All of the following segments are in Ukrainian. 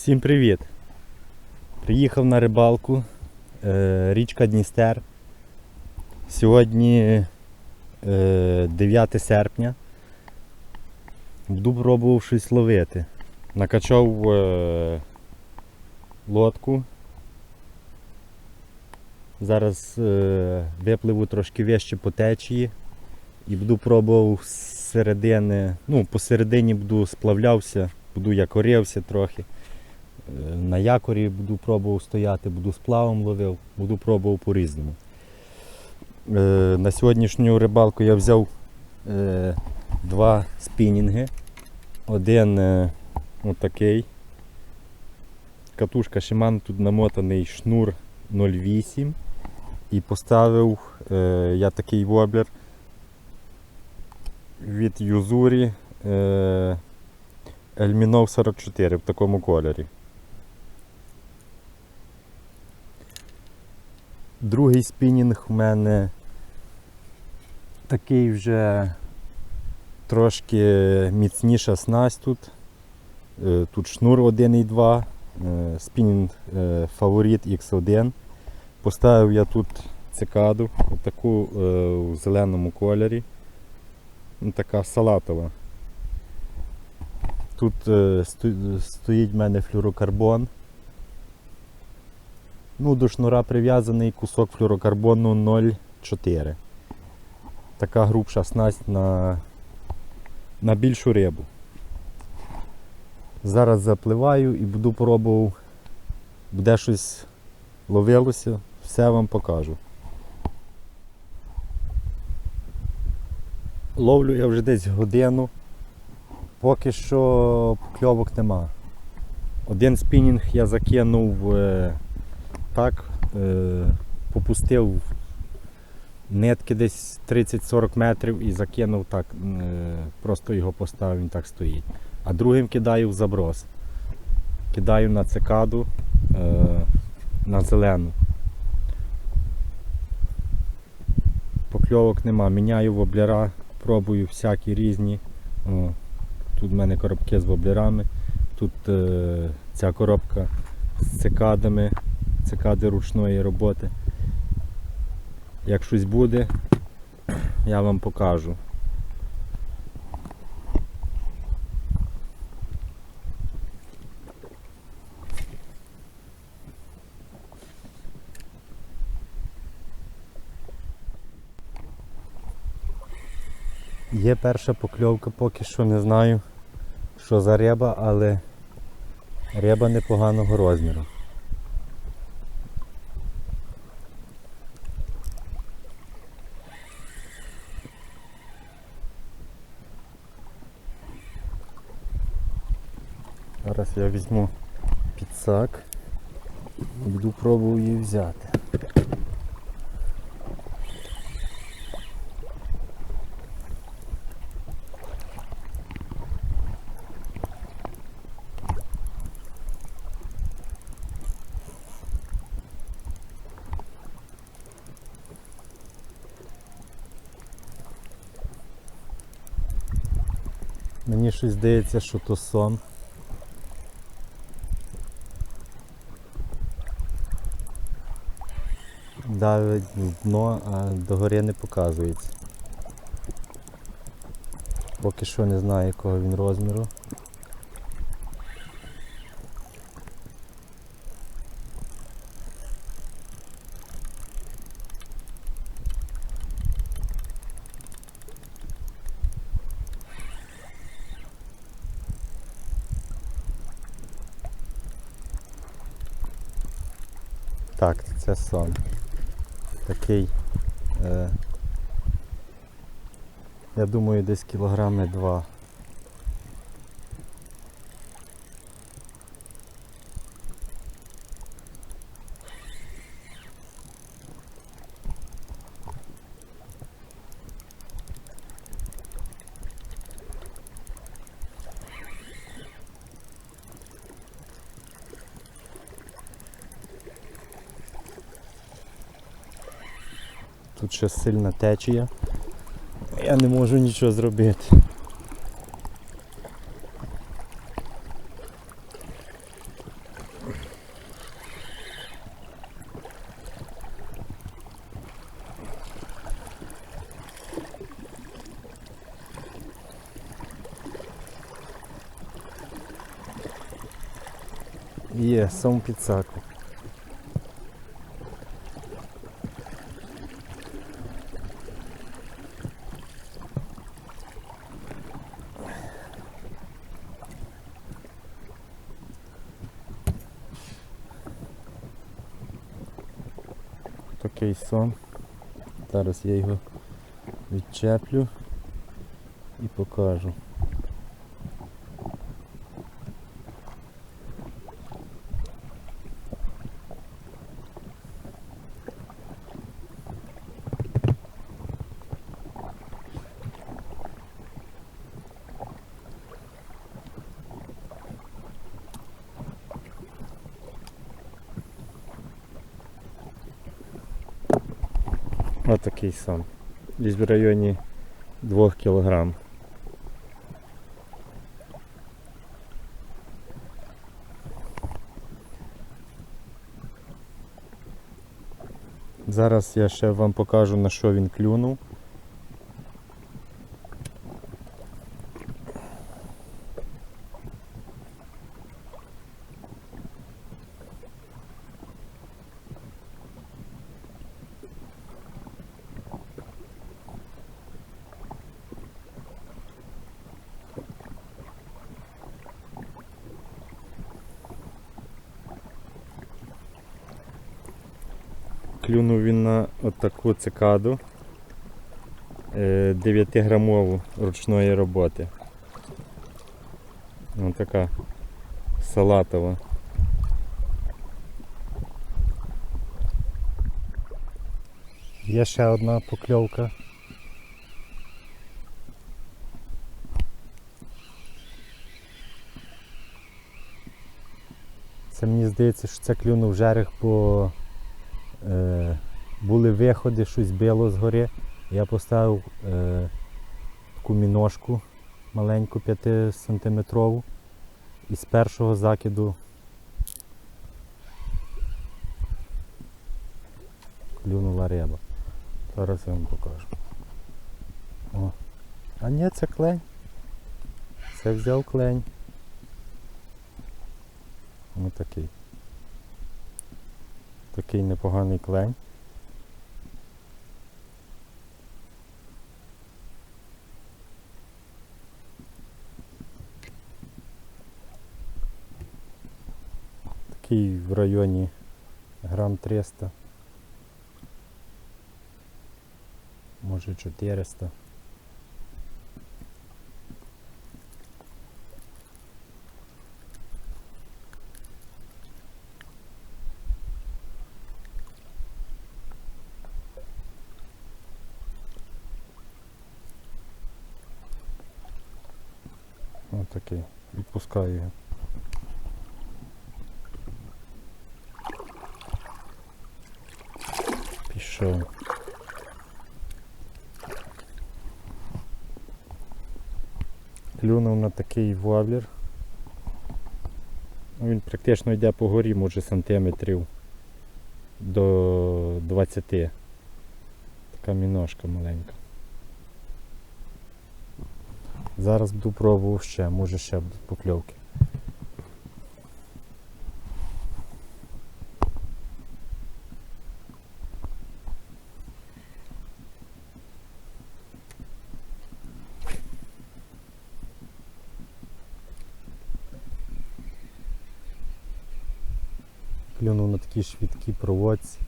Всім привіт! Приїхав на рибалку, е, річка Дністер. Сьогодні е, 9 серпня. Буду пробував щось ловити. Накачав е, лодку. Зараз е, випливу трошки вище по течії і буду пробував з середини, ну, посередині буду сплавлявся, буду якорився трохи. На якорі буду пробував стояти, буду сплавом ловив, буду пробував по-різному. Е, На сьогоднішню рибалку я взяв е, два спінінги. Один е, отакий. Катушка Shimano, тут намотаний шнур 0,8 і поставив я такий воблер від Юзурі Ельмінов 44 в такому кольорі. Другий спінінг у мене такий вже трошки міцніша снасть тут. Е, Тут шнур 1,2, е, спінінг е, фаворит X1. Поставив я тут цикаду, таку в зеленому кольорі. Ну, Така салатова. Тут стоїть в мене флюрокарбон. Ну, до шнура прив'язаний кусок флюрокарбону 0,4. Така грубша снасть на, на більшу рибу. Зараз запливаю і буду пробував, буде щось ловилося, все вам покажу. Ловлю я вже десь годину. Поки що покльовок нема. Один спінінг я закинув е, так, е, попустив нитки десь 30-40 метрів і закинув так, е, просто його поставив, він так стоїть. А другим кидаю в заброс. Кидаю на цикаду, е, на зелену. Покльовок нема. Міняю воблера, пробую всякі різні. О, тут в мене коробки з воблерами. Тут е, ця коробка з цикадами, цикади ручної роботи. Як щось буде, я вам покажу. Є перша покльовка, поки що не знаю, що за риба, але риба непоганого розміру. Зараз я візьму підсак буду пробувати її взяти. Мені щось здається, що то сон. Давить в дно, а догори не показується. Поки що не знаю якого він розміру. Так, це сон. Такий, е, я думаю, десь кілограми два. Тут ще сильна течія. Я не можу нічого зробити. Є, сам підсаку. Такий сон. Зараз я його відчеплю і покажу. Отакий сон. Десь в районі 2 кг. Зараз я ще вам покажу на що він клюнув. Клюнув він на отаку цикаду 9-грамову ручної роботи. Ось така салатова. Є ще одна покльовка. Це мені здається, що це клюнув жерех, бо е, були виходи, щось било згори. Я поставив е, таку міношку маленьку 5 сантиметрову і з першого закиду клюнула риба. Зараз я вам покажу. О. А ні, це клень. Це взяв клень. Ось такий. Такий непоганий клень. Такий в районі грам 300. Може 400. Ось такий. Відпускаю його. Пішов. Клюнув на такий воблер. Ну, Він практично йде по горі, може сантиметрів до 20. Така міношка маленька. Зараз буду пробувати ще, може ще будуть покльовки. Клюнув на такі швидкі проводці.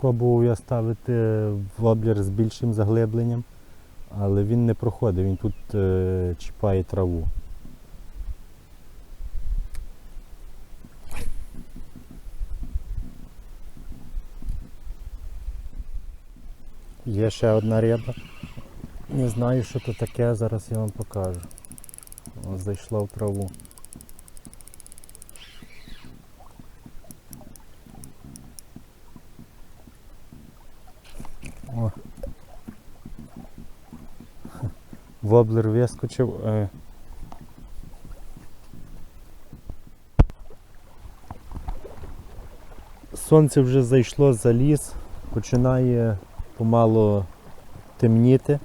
Пробував я ставити воблер з більшим заглибленням, але він не проходить, він тут е, чіпає траву. Є ще одна риба. Не знаю, що то таке, зараз я вам покажу. Зайшла в траву. Воблер вискочив. Е. Сонце вже зайшло за ліс, починає помало темніти.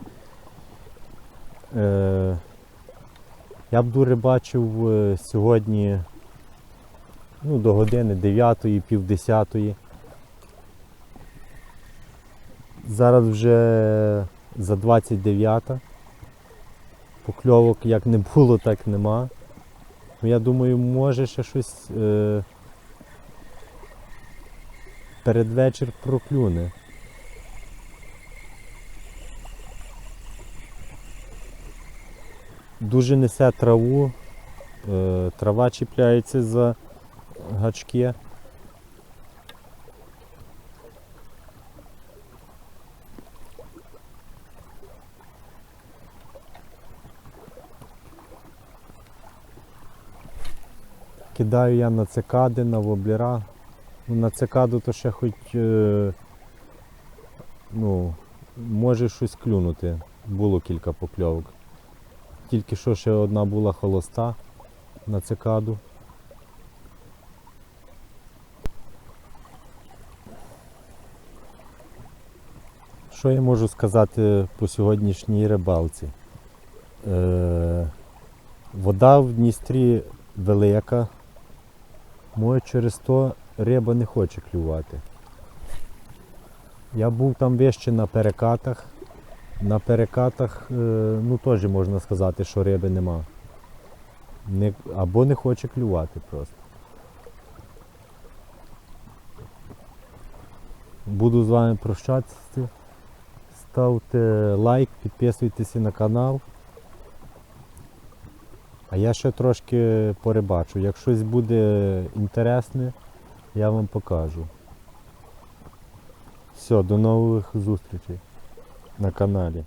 Е, я б дуже бачив е, сьогодні ну, до години 9 пів 10. Зараз вже за 29. Покльовок як не було, так нема. Я думаю, може ще щось е, перед вечір проклюне. Дуже несе траву, е, трава чіпляється за гачки. Кидаю я на цикади, на воблера. Ну, на цикаду то ще хоч е, ну, може щось клюнути. Було кілька покльовок. Тільки що ще одна була холоста на цикаду. Що я можу сказати по сьогоднішній рибалці? Е, вода в Дністрі велика, може через то риба не хоче клювати. Я був там вище на перекатах. На перекатах, е, ну теж можна сказати, що риби нема. Не, або не хоче клювати просто. Буду з вами прощатися. Ставте лайк, підписуйтесь на канал. А я ще трошки порибачу. Як щось буде інтересне, я вам покажу. Все, до нових зустрічей на каналі.